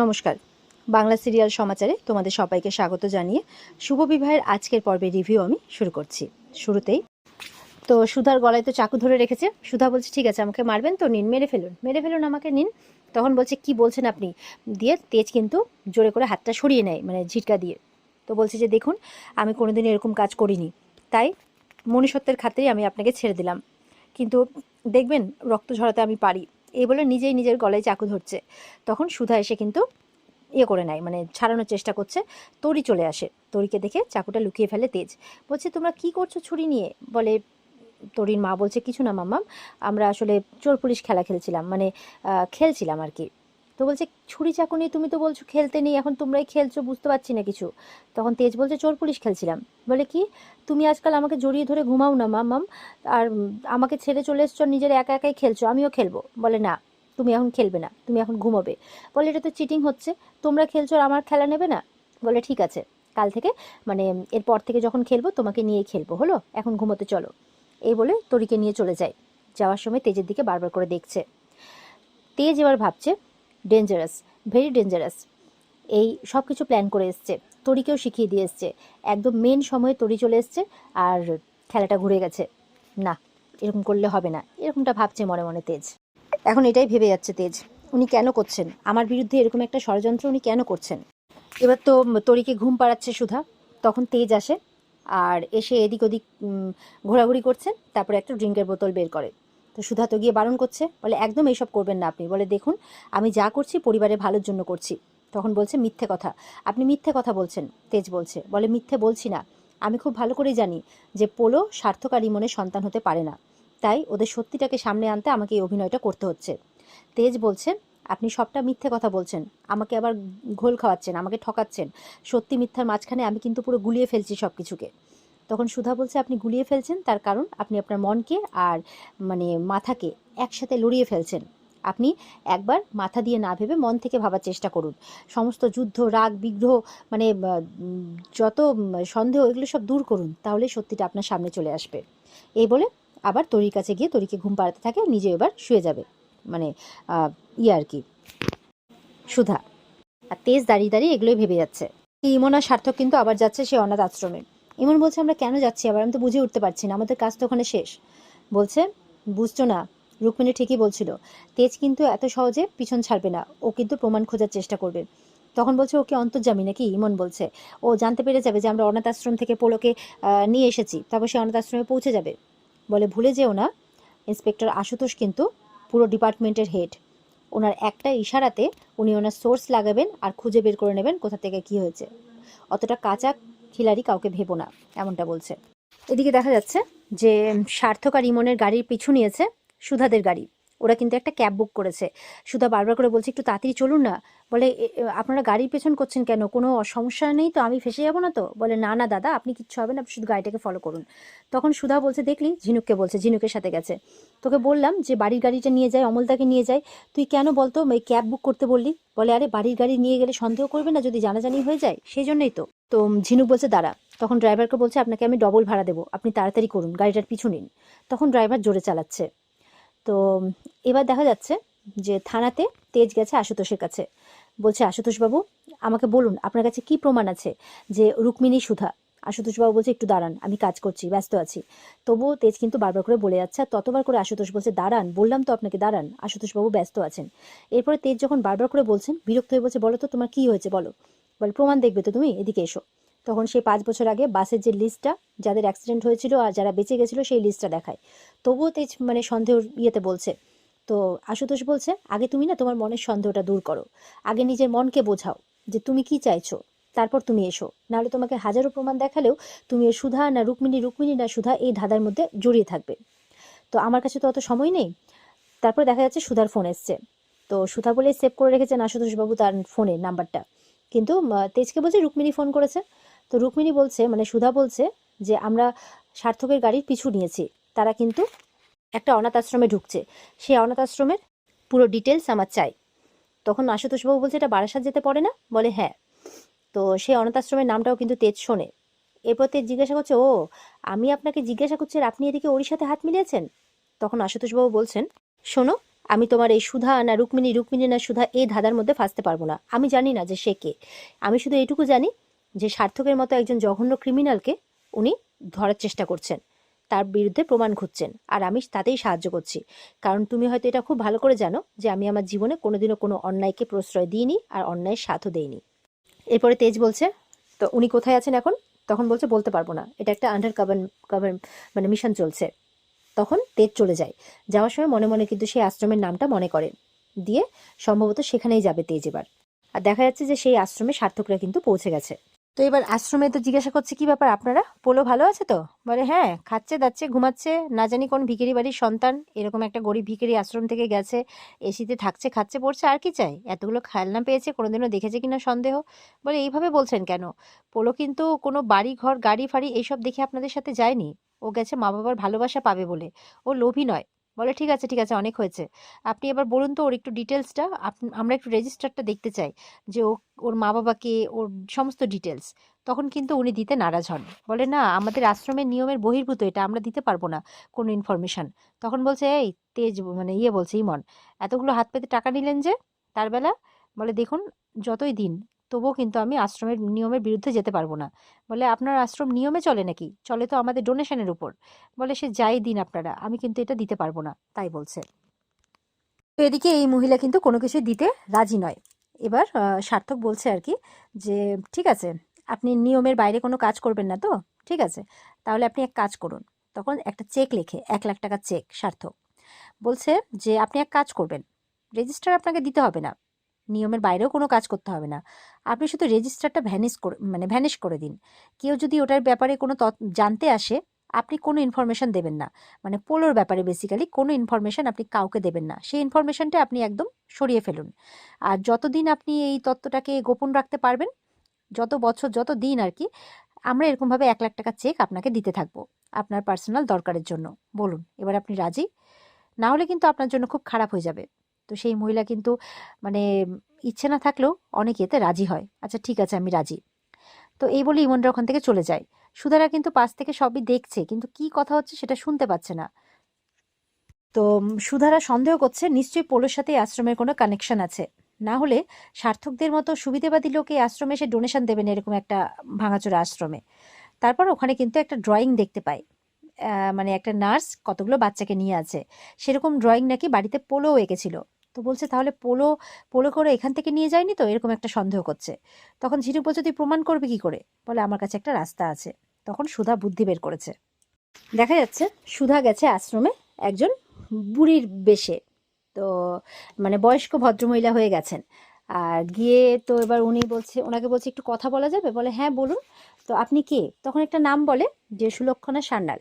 নমস্কার। বাংলা সিরিয়াল সমাচারে তোমাদের সবাইকে স্বাগত জানিয়ে শুভ বিবাহের আজকের পর্বের রিভিউ আমি শুরু করছি। শুরুতেই তো সুধার গলায় তো চাকু ধরে রেখেছে। সুধা বলছে, ঠিক আছে, আমাকে মারবেন তো, নিন, মেরে ফেলুন। মেরে ফেলুন আমাকে, নিন। তখন বলছে, কি বলছেন আপনি? দিয়ে তেজ কিন্তু জোরে করে হাতটা সরিয়ে নেয় মানে ঝিটকা দিয়ে। তো বলছে যে, দেখুন, আমি কোনোদিন এরকম কাজ করিনি। তাই মনুষ্যত্বের খাতিরে আমি আপনাকে ছেড়ে দিলাম। কিন্তু দেখবেন, রক্ত ঝরাতে আমি পারি। এই বলে নিজেই নিজের গলায় চাকু ধরছে। তখন সুধা এসে কিন্তু ইয়ে করে নেয় মানে ছাড়ানোর চেষ্টা করছে। তরি চলে আসে। তরিকে দেখে চাকুটা লুকিয়ে ফেলে তেজ। বলছে, তোমরা কি করছ ছুরি নিয়ে? বলে, তরির মা বলছে, কিছু না মাম্মাম, আমরা আসলে চোর পুলিশ খেলা খেলছিলাম মানে খেলছিলাম আর কি। তো বলছে, ছুরি চাকু নিয়ে তুমি তো বলছো খেলতে নেই, এখন তোমরাই খেলছো, বুঝতে পারছি না কিছু। তখন তেজ বলছে, চোর পুলিশ খেলছিলাম। বলে, কি? তুমি আজকাল আমাকে জড়িয়ে ধরে ঘুমাও না মাম্মাম আর আমাকে ছেড়ে চলে এসছো নিজের একা একাই খেলছো, আমিও খেলব। বলে, না, তুমি এখন খেলবে না, তুমি এখন ঘুমোবে। বলে, এটা তো চিটিং হচ্ছে, তোমরা খেলছো আর আমার খেলা নেবে না? বলে, ঠিক আছে, কাল থেকে মানে এরপর থেকে যখন খেলব, তোমাকে নিয়েই খেলব, হলো? এখন ঘুমোতে চলো। এই বলে তরিকে নিয়ে চলে যায়। যাওয়ার সময় তেজের দিকে বারবার করে দেখছে। তেজ এবার ভাবছে ডেঞ্জারাস ভেরি ডেঞ্জারাস এই সব কিছু প্ল্যান করে এসছে। তরিকেও শিখিয়ে দিয়ে এসছে। একদম মেন সময়ে তরি চলে এসছে আর খেলাটা ঘুরে গেছে। না, এরকম করলে হবে না। এরকমটা ভাবছে মনে মনে তেজ। এখন এটাই ভেবে যাচ্ছে তেজ। উনি কেন করছেন? আমার বিরুদ্ধে এরকম একটা ষড়যন্ত্র উনি কেন করছেন? এবার তো তরিকে ঘুম পাড়াচ্ছে সুধা। তখন তেজ আসে আর এসে এদিক ওদিক ঘোরাঘুরি করছেন। তারপরে একটা ড্রিঙ্কের বোতল বের করে। তো সুধা তো গিয়ে বারণ করছে। বলে, একদম এইসব করবেন না আপনি। বলে, দেখুন, আমি যা করছি পরিবারের ভালোর জন্য করছি। তখন বলছে, মিথ্যে কথা। আপনি মিথ্যে কথা বলছেন। তেজ বলছে, বলে, মিথ্যে বলছি না। আমি খুব ভালো করেই জানি যে পোলো স্বার্থকারী মনে সন্তান হতে পারে না। তাই ওদের সত্যিটাকে সামনে আনতে আমাকে এই অভিনয়টা করতে হচ্ছে। তেজ বলছে, আপনি সবটা মিথ্যে কথা বলছেন। আমাকে আবার ঘোল খাওয়াচ্ছেন, আমাকে ঠকাচ্ছেন। সত্যি মিথ্যার মাঝখানে আমি কিন্তু পুরো গুলিয়ে ফেলছি সব কিছুকে তখন সুধা বলছে আপনি গুলিয়ে ফেলছেন তার কারণ আপনি আপনার মনকে আর মানে মাথাকে একসাথে লড়িয়ে ফেলছেন। আপনি একবার মাথা দিয়ে না ভেবে মন থেকে ভাবার চেষ্টা করুন। সমস্ত যুদ্ধ রাগ বিগ্রহ মানে যত সন্দেহ এগুলো সব দূর করুন তাহলে সত্যিটা আপনার সামনে চলে আসবে। এই বলে আবার তরির কাছে গিয়ে তরিকে ঘুম পাড়াতে থাকে নিজে এবার শুয়ে যাবে। মানে আহ, ইয়ে আর কি। সুধা। আর তেজ দাঁড়িয়ে দাঁড়িয়ে এগুলোই ভেবে যাচ্ছে। ইমন সার্থক কিন্তু আবার যাচ্ছে সে অনাথ আশ্রমে। ইমন বলছে, আমরা কেন যাচ্ছি আবার? আমি তো বুঝে উঠতে পারছি না। আমাদের কাজ তো ওখানে শেষ। বলছে, বুঝছ না, রুক্মিণী ঠিকই বলছিল, তেজ কিন্তু এত সহজে পিছন ছাড়বে না। ও কিন্তু প্রমাণ খোঁজার চেষ্টা করবে। তখন বলছে, ওকে অন্তর্জামী নাকি? ইমন বলছে, ও জানতে পেরে যাবে যে আমরা অনাথ আশ্রম থেকে পোলোকে নিয়ে এসেছি, তারপর সে অনাথ আশ্রমে পৌঁছে যাবে। বলে, ভুলে যেও না, ইন্সপেক্টর আশুতোষ কিন্তু পুরো ডিপার্টমেন্টের হেড। ওনার একটা ইশারাতে উনি ওনার সোর্স লাগাবেন আর খুঁজে বের করে নেবেন কোথা থেকে কি হয়েছে। অতটা কাঁচা খিলাড়ি কাউকে ভেবো না, এমনটা বলছে। এদিকে দেখা যাচ্ছে যে, সার্থক আর ইমনের গাড়ির পিছু নিয়েছে সুধাদের গাড়ি। ওরা কিন্তু একটা ক্যাব বুক করেছে। সুধা বারবার করে বলছে একটু তাড়াতাড়ি চলুন না। বলে "এ- এ, আপনারা গাড়ির পেছন করছেন কেন? কোনো সমস্যা নেই তো? আমি ফেসে যাব না তো? বলে না না দাদা আপনি কিচ্ছু হবে না শুধু গাড়িটাকে ফলো করুন। তখন সুধা বলছে দেখলি? ঝিনুককে বলছে ঝিনুকের সাথে গেছে। তোকে বললাম যে বাড়ির গাড়িটা নিয়ে যায় অমলদাকে নিয়ে যায় তুই কেন বলতো এই ক্যাব বুক করতে বললি? বলে আরে বাড়ির গাড়ি নিয়ে গেলে সন্দেহ করবে না যদি জানাজানি হয়ে যায় সেই জন্যই তো। তো ঝিনুক বলছে দাঁড়া। তখন ড্রাইভারকে বলছে আপনাকে আমি ডবল ভাড়া দেবো আপনি তাড়াতাড়ি করুন গাড়িটার পিছু নিন। তখন ড্রাইভার জোরে চালাচ্ছে। তো এবার দেখা যাচ্ছে যে থানাতে তেজ গেছে আশুতোষের কাছে। বলছে, আশুতোষবাবু, আমাকে বলুন, আপনার কাছে কি প্রমাণ আছে যে রুক্মিণী সুধা? আশুতোষবাবু বলছে, একটু দাঁড়ান, আমি কাজ করছি, ব্যস্ত আছি। তবুও তেজ কিন্তু বারবার করে বলে যাচ্ছে ততবার করে আশুতোষ বলছে, দাঁড়ান, বললাম তো আপনাকে, দাঁড়ান। আশুতোষবাবু ব্যস্ত আছেন। এরপরে তেজ যখন বারবার করে বলছেন, বিরক্ত হয়ে বলছে, বলো তো, তোমার কি হয়েছে বলো? বলে, প্রমাণ দেখবে তো তুমি, এদিকে এসো। তখন সেই পাঁচ বছর আগে বাসের যে লিস্টটা যাদের অ্যাক্সিডেন্ট হয়েছিল আর যারা বেঁচে গেছিল সেই লিস্টটা দেখায়। তবুও তেজ মানে সন্দেহ ইয়েতে বলছে। তো আশুতোষ বলছে, আগে তুমি না তোমার মনের সন্দেহটা দূর করো। আগে নিজের মনকে বোঝাও যে তুমি কি চাইছো। তারপর তুমি এসো। নাহলে তোমাকে হাজারো প্রমাণ দেখালেও তুমি সুধা না রুক্মিণী রুক্মিণী না সুধা এই ধাঁধার মধ্যে জড়িয়ে থাকবে। তো আমার কাছে তো অত সময় নেই। তারপর দেখা যাচ্ছে সুধার ফোন এসছে। তো সুধা বলে সেভ করে রেখেছেন আশুতোষবাবু তার ফোনের নাম্বারটা কিন্তু তেজকে বলছে, রুক্মিণী ফোন করেছে। তো রুক্মিণী বলছে মানে সুধা বলছে যে, আমরা সার্থকের গাড়ির পিছু নিয়েছি। তারা কিন্তু একটা অনাথ আশ্রমে ঢুকছে। সেই অনাথ আশ্রমের পুরো ডিটেলস আমার চাই। তখন আশুতোষবাবু বলছে, এটা বারাসাত যেতে পারে না? বলে হ্যাঁ। তো সেই অনাথ আশ্রমের নামটাও কিন্তু তেজ শোনে। এরপর তেজ জিজ্ঞাসা করছে, ও, আমি আপনাকে জিজ্ঞাসা করছি আর আপনি এদিকে ওর সাথে হাত মিলিয়েছেন? তখন আশুতোষবাবু বলছেন, শোনো, আমি তোমার এই সুধা না রুক্মিণী রুক্মিণী না সুধা এই ধাঁধার মধ্যে ফাঁসতে পারব না। আমি জানি না যে সে কে। আমি শুধু এইটুকু জানি যে সার্থকের মতো একজন জঘন্য ক্রিমিনালকে উনি ধরার চেষ্টা করছেন। তার বিরুদ্ধে প্রমাণ খুঁজছেন আর আমি তাতেই সাহায্য করছি। কারণ তুমি হয়তো এটা খুব ভালো করে জানো যে আমি আমার জীবনে কোনোদিনও কোনো অন্যায়কে প্রশ্রয় দিইনি আর অন্যায়ের সাথও দেইনি। এরপরে তেজ বলছে, তো উনি কোথায় আছেন এখন? তখন বলছে, বলতে পারব না। এটা একটা আন্ডার কাভার কাভার মানে মিশন চলছে। তখন তেজ চলে যায়। যাওয়ার সময় মনে মনে কিন্তু সেই আশ্রমের নামটা মনে করে। দিয়ে সম্ভবত সেখানেই যাবে তেজ এবার। আর দেখা যাচ্ছে যে সেই আশ্রমে সার্থকরা কিন্তু পৌঁছে গেছে। তো এবার আশ্রমে তো জিজ্ঞাসা করছে, কি ব্যাপার আপনারা? পোলো ভালো আছে তো? বলে হ্যাঁ খাচ্ছে, দাচ্ছে, ঘুমাচ্ছে, না জানি কোন ভিখারি বাড়ির সন্তান, এরকম একটা গরিব ভিখারি আশ্রম থেকে গেছে, এসিতে থাকছে, খাচ্ছে, পড়ছে, আর কি চাই? এতগুলো খেলনা পেয়েছে, কোনোদিনও দেখেছে কিনা সন্দেহ? বলে, এইভাবে বলছেন কেন? পোলো কিন্তু কোনো বাড়ি ঘর গাড়ি, ফাড়ি, এইসব দেখে আপনাদের সাথে যায়নি। ও গেছে মা বাবার ভালোবাসা পাবে বলে। ও লোভী নয়। বলে, ঠিক আছে ঠিক আছে, অনেক হয়েছে। আপনি এবার বলুন তো ওর একটু ডিটেলসটা আমরা একটু রেজিস্টারটা দেখতে চাই যে ও, ওর মা বাবাকে, ওর সমস্ত ডিটেলস তখন কিন্তু উনি দিতে নারাজ হন। বলে, না, আমাদের আশ্রমের নিয়মের বহির্ভূত, এটা আমরা দিতে পারব না কোনো ইনফরমেশন তখন বলছে, এই তেজ মানে ইয়ে বলছে ইমন, এতগুলো হাত পেতে টাকা নিলেন যে, তার বেলা? বলে, দেখুন, যতই দিন তবুও কিন্তু আমি আশ্রমের নিয়মের বিরুদ্ধে যেতে পারব না। বলে, আপনার আশ্রম নিয়মে চলে নাকি? চলে তো আমাদের ডোনেশনের উপর। বলে, সে যাই দিন আপনারা, আমি কিন্তু এটা দিতে পারব না। তাই বলছে। তো এদিকে এই মহিলা কিন্তু কোনো কিছু দিতে রাজি নয়। এবার সার্থক বলছে আর কি যে, ঠিক আছে, আপনি নিয়মের বাইরে কোনো কাজ করবেন না তো? ঠিক আছে, তাহলে আপনি এক কাজ করুন। তখন একটা চেক লেখে, এক লাখ টাকার চেক, সার্থক। বলছে যে, আপনি এক কাজ করবেন, রেজিস্টার আপনাকে দিতে হবে না। নিয়মের বাইরেও কোনো কাজ করতে হবে না। আপনি শুধু রেজিস্টারটা ভ্যানিশ করে মানে ভ্যানিশ করে দিন। কেউ যদি ওটার ব্যাপারে কোনো জানতে আসে, আপনি কোনো ইনফরমেশন দেবেন না। মানে পোলোর ব্যাপারে বেসিক্যালি কোনো ইনফরমেশন আপনি কাউকে দেবেন না। সেই ইনফরমেশনটা আপনি একদম সরিয়ে ফেলুন। আর যতদিন আপনি এই তত্ত্বটাকে গোপন রাখতে পারবেন, যত বছর, যত দিন আর কি, আমরা এরকমভাবে এক লাখ টাকা চেক আপনাকে দিতে থাকব, আপনার পার্সোনাল দরকারের জন্য। বলুন, এবার আপনি রাজি? না হলে কিন্তু আপনার জন্য খুব খারাপ হয়ে যাবে। তো সেই মহিলা কিন্তু মানে ইচ্ছে না থাকলেও অনেকে এতে রাজি হয়। আচ্ছা ঠিক আছে, আমি রাজি। তো এই বলে ইমনরা ওখান থেকে চলে যায়। সুধারা কিন্তু পাশ থেকে সবই দেখছে, কিন্তু কি কথা হচ্ছে সেটা শুনতে পাচ্ছে না। তো সুধারা সন্দেহ করছে, নিশ্চয়ই পোলোর সাথে আশ্রমের কোনো কানেকশন আছে। না হলে সার্থকদের মতো সুবিধেবাদী লোক আশ্রমে এসে ডোনেশন দেবেন এরকম একটা ভাঙাচোরা আশ্রমে। তারপর ওখানে কিন্তু একটা ড্রয়িং দেখতে পাই মানে একটা নার্স কতগুলো বাচ্চাকে নিয়ে আছে। সেরকম ড্রয়িং নাকি বাড়িতে পোলোও এঁকেছিল। তো বলছে তাহলে পোলো পোলো করে এখান থেকে নিয়ে যায়নি তো? এরকম একটা সন্দেহ করছে। তখন ঝিনুক বলছে, তুই প্রমাণ করবি কি করে? বলে, আমার কাছে একটা রাস্তা আছে। তখন সুধা বুদ্ধি বের করেছে। দেখা যাচ্ছে সুধা গেছে আশ্রমে একজন বুড়ির বেশে। তো মানে বয়স্ক ভদ্রমহিলা হয়ে গেছেন। আর গিয়ে তো এবার উনি বলছে, ওনাকে বলছে, একটু কথা বলা যাবে? বলে হ্যাঁ বলুন। তো আপনি কে? তখন একটা নাম বলে যে সুলক্ষণা সান্যাল।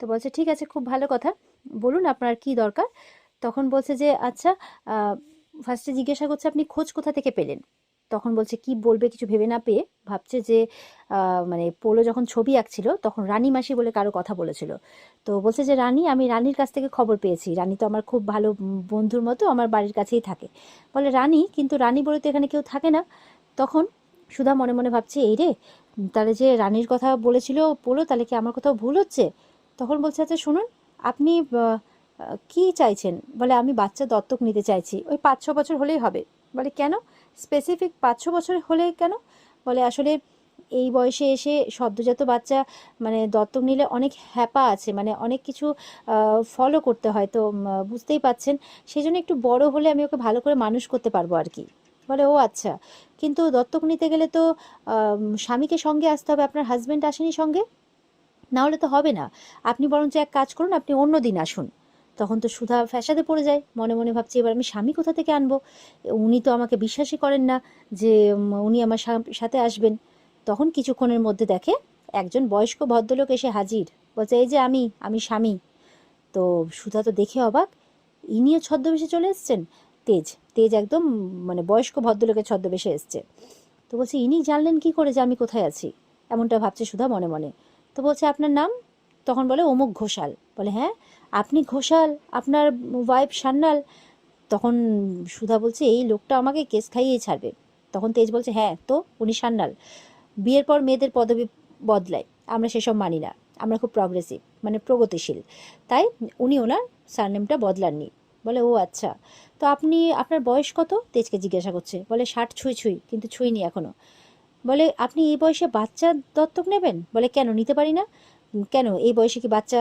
তো বলছে, ঠিক আছে, খুব ভালো কথা। বলুন আপনার কি দরকার? তখন বলছে যে আচ্ছা ফার্স্টে জিজ্ঞাসা করছে আপনি খোঁজ কোথা থেকে পেলেন? তখন বলছে, কি বলবে কিছু ভেবে না পেয়ে? ভাবছে যে মানে পোলো যখন ছবি আঁকছিল, তখন রানী মাসি বলে কারও কথা বলেছিল। তো বলছে যে, রানী, আমি রানীর কাছ থেকে খবর পেয়েছি। রানী তো আমার খুব ভালো বন্ধুর মতো, আমার বাড়ির কাছেই থাকে। বলে, রানী, কিন্তু রানী বলে তো এখানে কেউ থাকে না। তখন সুধা মনে মনে ভাবছে, এই রে, তাহলে যে রানীর কথা বলেছিল পোলো, তাহলে কি আমার কোথাও ভুল হচ্ছে? তখন বলছে আচ্ছা শুনুন, আপনি কি চাইছেন? বলে, আমি বাচ্চা দত্তক নিতে চাইছি। ওই পাঁচ, ছ বছর হলেই হবে। বলে, কেন? স্পেসিফিক পাঁচ, ছ বছর হলে কেন? বলে, আসলে এই বয়সে এসে সদ্যজাত বাচ্চা মানে দত্তক নিলে অনেক হ্যাপা আছে মানে অনেক কিছু ফলো করতে হয়। তো বুঝতেই পাচ্ছেন সেই জন্য একটু বড় হলে আমি ওকে ভালো করে মানুষ করতে পারব আর কি। বলে, ও আচ্ছা কিন্তু দত্তক নিতে গেলে তো স্বামীকে সঙ্গে আসতে হবে, আপনার হাজব্যান্ড আসেনি সঙ্গে? না হলে তো হবে না। আপনি বরঞ্চ এক কাজ করুন, আপনি অন্য দিন আসুন। তখন তো সুধা ফ্যাসাদে পড়ে যায়। মনে মনে ভাবছি, এবার আমি স্বামী কোথা থেকে আনব? উনি তো আমাকে বিশ্বাসই করেন না যে উনি আমার সাথে আসবেন। তখন কিছুক্ষণের মধ্যে দেখে একজন বয়স্ক ভদ্রলোক এসে হাজির। বলছে, এই যে আমি আমি স্বামী। তো সুধা তো দেখে অবাক। ইনিও ছদ্মবেশে চলে এসছেন? তেজ তেজ একদম মানে বয়স্ক ভদ্রলোকের ছদ্মবেশে এসছে। তো বলছে, ইনি জানলেন কি করে যে আমি কোথায় আছি? এমনটা ভাবছে সুধা মনে মনে। তো বলছে, আপনার নাম? তখন বলে অমুক ঘোষাল। বলে হ্যাঁ আপনি ঘোষাল আপনার ওয়াইফ সান্যাল। তখন সুধা বলছে এই লোকটা আমাকে কেস খাইয়ে ছাড়বে। তখন তেজ বলছে হ্যাঁ তো উনি সান্যাল। বিয়ের পর মেয়েদের পদবি বদলায়। আমরা সেসব মানি না। আমরা খুব প্রগ্রেসিভ মানে প্রগতিশীল। তাই উনি ওনার সারনেমটা বদলাননি। বলে ও আচ্ছা। তো আপনি আপনার বয়স কত? তেজকে জিজ্ঞাসা করছে। বলে ষাট ছুঁই ছুঁই কিন্তু ছুঁইনি এখনও। বলে আপনি এই বয়সে বাচ্চা দত্তক নেবেন? বলে কেন নিতে পারি না? "উম, কেন? এই বয়সে কি বাচ্চা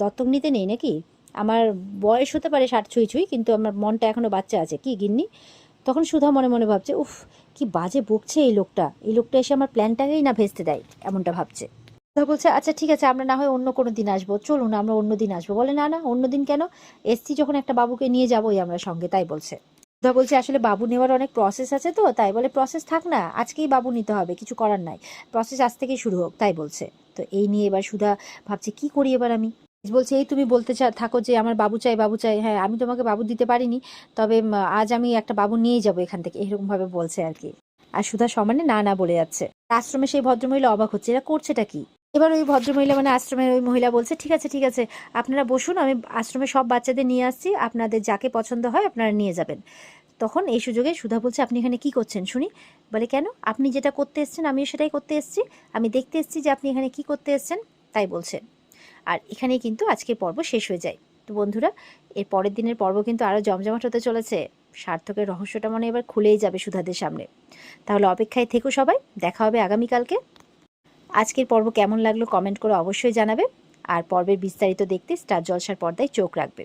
দত্তক নিতে নেই নাকি? আমার বয়স হতে পারে ষাট ছুঁই ছুঁই, কিন্তু আমার মনটা এখনও বাচ্চা আছে। কি গিন্নি? তখন সুধা মনে মনে ভাবছে, উফ, কি বাজে বকছে এই লোকটা। এই লোকটা এসে আমার প্ল্যানটাকেই না ভেস্তে দেয়, এমনটা ভাবছে। সুধা বলছে আচ্ছা ঠিক আছে, আমরা না হয় অন্য কোনো দিন আসব। চলুন না আমরা অন্য দিন আসব। বলে, না না, অন্য দিন কেন? এসছি যখন একটা বাবুকে নিয়ে যাবোই আমরা সঙ্গে, তাই বলছে। সুধা বলছে, আসলে বাবু নেওয়ার অনেক প্রসেস আছে তো, তাই বলে প্রসেস থাক না, আজকেই বাবু নিতে হবে, কিছু করার নাই। প্রসেস আজ থেকেই শুরু হোক, তাই বলছে। তো এই নিয়ে এবার সুধা ভাবছে, কি করি এবার আমি? বলছে, এই তুমি বলতে চা, থাকো যে আমার বাবু চাই বাবু চাই হ্যাঁ আমি তোমাকে বাবু দিতে পারিনি, তবে আজ আমি একটা বাবু নিয়েই যাব এখান থেকে। এরকম ভাবে বলছে আর কি। আর সুধা সমানে না না বলে যাচ্ছে। আশ্রমে সেই ভদ্রমহিলা অবাক হচ্ছে, এরা করছেটা কি? এবার ওই ভদ্রমহিলা মানে আশ্রমের ওই মহিলা বলছে, ঠিক আছে ঠিক আছে, আপনারা বসুন, আমি আশ্রমে সব বাচ্চাদের নিয়ে আসছি, আপনাদের যাকে পছন্দ হয় আপনারা নিয়ে যাবেন। তখন এই সুযোগে সুধা বলছে, আপনি এখানে কি করছেন? শুনি। বলে, কেন? আপনি যেটা করতে এসছেন, আমিও সেটাই করতে এসেছি। আমি দেখতে এসেছি যে আপনি এখানে কি করতে এসছেন, তাই বলছে। আর এখানেই কিন্তু আজকের পর্ব শেষ হয়ে যায়। তো বন্ধুরা, এর পরের দিনের পর্ব কিন্তু আরও জমজমাট হতে চলেছে। সার্থকের রহস্যটা মনে এবার খুলেই যাবে সুধাদের সামনে। তাহলে অপেক্ষায় থেকো সবাই, দেখা হবে আগামীকালকে। আজকের পর্ব কেমন লাগল কমেন্ট করে অবশ্যই জানাবে। আর পর্বের বিস্তারিত দেখতে স্টার জলসার পর্দায় চোখ রাখবে।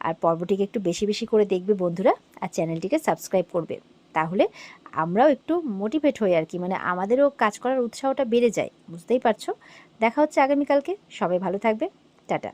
আর পর্বটিকে একটু বেশি বেশি করে দেখবে বন্ধুরা আর চ্যানেলটিকে সাবস্ক্রাইব করবে। তাহলে আমরাও একটু মোটিভেট হই আর কি মানে আমাদেরও কাজ করার উৎসাহটা বেড়ে যায়, বুঝতেই পারছ? দেখা হচ্ছে আগামীকালকে, সবাই ভালো থাকবে, টাটা।